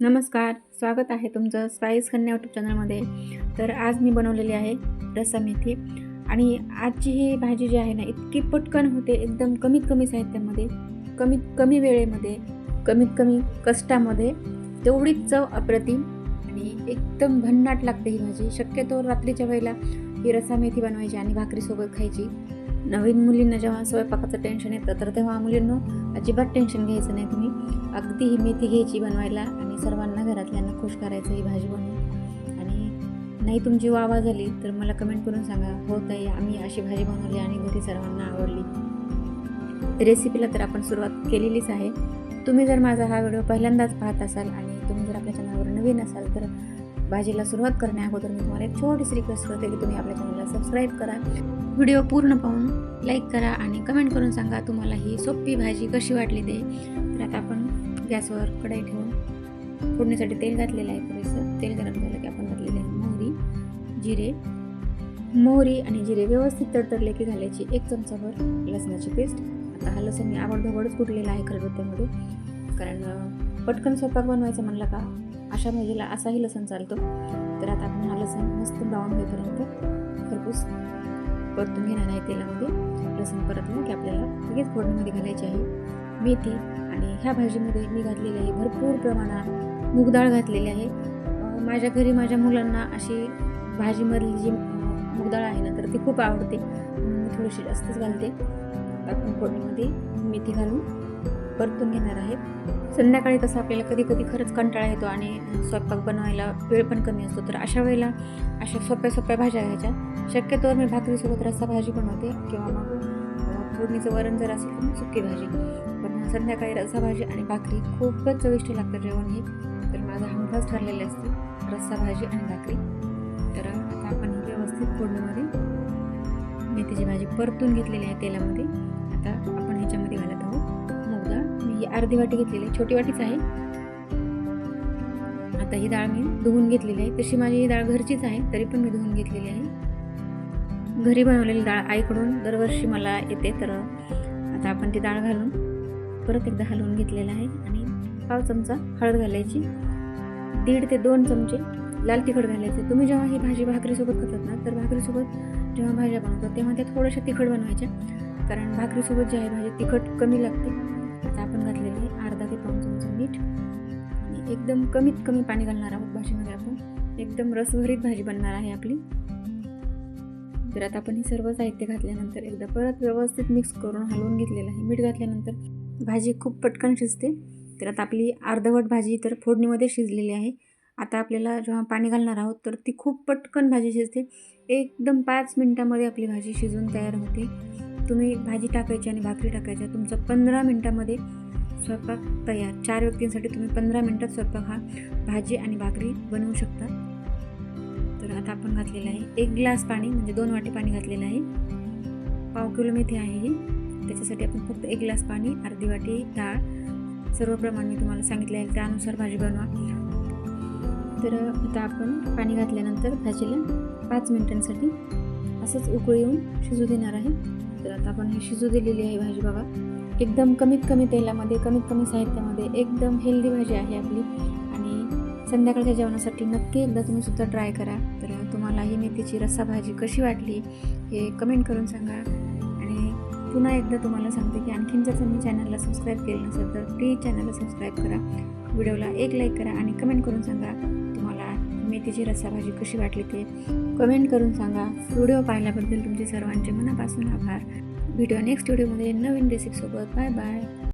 नमस्कार स्वागत आहे तुमचं स्पाईस कन्या यूट्यूब चॅनलमध्ये. तर आज मी बनवलेली आहे रस्सा मेथी आणि आजची ही भाजी जी आहे ना इतकी पटकन होते एकदम कमीत कमी साहित्यामध्ये कमीत कमी वेळेमध्ये कमीत कमी कष्टामध्ये तेवढीच चव अप्रतिम आणि एकदम भन्नाट लागते ही भाजी. शक्यतो रात्रीच्या वेळेला ही रस्सा मेथी बनवायची आणि भाकरीसोबत खायची. नवीन मुलींना जेव्हा स्वयंपाकाचं टेन्शन येतं तर तेव्हा मुलींना अजिबात टेन्शन घ्यायचं नाही तुम्ही. अगदी ही मेथी घ्यायची बनवायला आणि सर्वांना घरातल्यांना खुश करायचं ही भाजी बनवून. आणि नाही तुमची वावा झाली तर मला कमेंट करून सांगा हो ताई आम्ही अशी भाजी बनवली आणि घरी सर्वांना आवडली. रेसिपीला तर आपण सुरुवात केलेलीच आहे. तुम्ही जर माझा हा व्हिडिओ पहिल्यांदाच पाहत असाल आणि तुम्ही जर आपल्या चॅनलवर नवीन असाल तर भाजीला सुरुवात करण्या अगोदर मी तुम्हाला एक छोटीशी रिक्वेस्ट करते की तुम्ही आपल्या चॅनलला सबस्क्राईब करा. व्हिडिओ पूर्ण पाहून लाईक करा आणि कमेंट करून सांगा तुम्हाला ही सोपी भाजी कशी वाटली ते. तर आता आपण गॅसवर कढई ठेवून फोडणीसाठी तेल घातलेलं आहे. पुरेसं तेल गरम झालं की आपण घातलेले आहे मोहरी जिरे मोहरी आणि जिरे व्यवस्थित तडतडले की घालायची एक चमचाभर लसणाची पेस्ट. आता हा लसूण मी आवडधोबडच कुठलेला आहे खलबत्त्यामध्ये कारण पटकन स्वयंपाक बनवायचा म्हणलं का? अशा भाजीला असाही लसण चालतो. तर आता आपण हा लसण मस्त ब्राऊन होईपर्यंत खरपूस परतून घेणार आहे तेलामध्ये. लसण परतलं की आपल्याला लगेच फोडणीमध्ये घालायची आहे. मेथी आणि ह्या भाजीमध्ये मी घातलेली आहे भरपूर प्रमाणात मूग डाळ घातलेली आहे. माझ्या घरी माझ्या मुलांना अशी भाजीमधली जी अं, मूग डाळ आहे ना तर ती खूप आवडते. मी थोडीशी जास्तच घालते. आपण फोडणीमध्ये मेथी घालून परतून घेणार आहेत. संध्याकाळी तसं आपल्याला कधी कधी खरंच कंटाळा येतो आणि स्वयंपाक बनवायला वेळ पण कमी असतो. तर अशा वेळेला अशा सोप्या सोप्या भाज्या घ्यायच्या. शक्यतोवर मी भाकरीसोबत रस्सा भाजी बनवते किंवा मग फोडणीचं वरण जर असेल तर मग सुकी भाजी. पण संध्याकाळी रस्सा भाजी आणि भाकरी खूपच चविष्ट लागतं जेवण हे. तर माझा हमखास ठरलेले असते. रस्सा भाजी आणि भाकरी. तर आता आपण व्यवस्थित फोडणीमध्ये मेथीची भाजी परतून घेतलेली आहे तेलामध्ये. आता आपण ह्याच्यामध्ये ही अर्धी वाटी घेतलेली आहे. छोटी वाटीच आहे. आता ही डाळ मी धुवून घेतलेली आहे. तशी माझी ही डाळ घरचीच आहे तरी पण मी धुवून घेतलेली आहे. घरी बनवलेली डाळ आईकडून दरवर्षी मला येते तर आता आपण ती डाळ घालून परत एकदा हलवून घेतलेलं आहे आणि पाव चमचा हळद घालायची. दीड ते दोन चमचे लाल तिखट घालायचे. तुम्ही जेव्हा ही भाजी भाकरीसोबत खातात ना तर भाकरीसोबत जेव्हा भाज्या बनवतो तेव्हा त्या थोड्याशा तिखट बनवायच्या. कारण भाकरीसोबत जी आहे भाजी तिखट कमी लागते. एकदम कमीत कमी पाणी घालणार आहोत भाजीमध्ये आपण. एकदम रसभरीत भाजी बनणार आहे आपली. तर आता आपण हे सर्व साहित्य घातल्यानंतर एकदा परत व्यवस्थित मिक्स करून हलवून घेतलेलं आहे. मीठ घातल्यानंतर भाजी खूप पटकन शिजते. तर आता आपली अर्धवट भाजी तर फोडणीमध्ये शिजलेली आहे. आता आपल्याला जेव्हा पाणी घालणार आहोत तर ती खूप पटकन भाजी शिजते. एकदम पाच मिनटामध्ये आपली भाजी शिजून तयार होते. तुम्ही भाजी टाकायची आणि भाकरी टाकायच्या तुमचं पंधरा मिनटामध्ये स्वयंपाक तयार. चार व्यक्तींसाठी तुम्ही पंधरा मिनटात स्वयंपाक हा भाजी आणि भाकरी बनवू शकता. तर आता आपण घातलेलं आहे एक ग्लास पाणी म्हणजे दोन वाटी पाणी घातलेलं आहे. पाव किलो मेथी आहे ही. त्याच्यासाठी आपण फक्त एक ग्लास पाणी अर्धी वाटी डाळ. सर्व प्रमाण मी तुम्हाला सांगितले आहे त्यानुसार भाजी बनवा. तर आता आपण पाणी घातल्यानंतर भाजीला पाच मिनिटांसाठी असंच उकळी येऊन शिजू देणार आहे. तर आता आपण हे शिजू दिलेली आहे भाजी बघा. एकदम कमीत कमी तेलामध्ये कमीत कमी साहित्यामध्ये एकदम हेल्दी भाजी आहे आपली. आणि संध्याकाळच्या जेवणासाठी नक्की एकदा तुम्ही सुद्धा ट्राय करा. तर तुम्हाला ही मेथीची रस्सा भाजी कशी वाटली हे कमेंट करून सांगा. आणि पुन्हा एकदा तुम्हाला सांगते की आणखीन जर तुम्ही चॅनलला सबस्क्राईब केलं नसेल तर प्लीज चॅनलला सबस्क्राईब करा. व्हिडिओला एक लाईक करा आणि कमेंट करून सांगा. मेथीची रस्साभाजी कशी वाटली ते कमेंट करून सांगा. व्हिडिओ पाहिल्याबद्दल तुमचे सर्वांचे मनापासून आभार. व्हिडिओ नेक्स्ट व्हिडिओमध्ये नवीन रेसिपीसोबत बाय बाय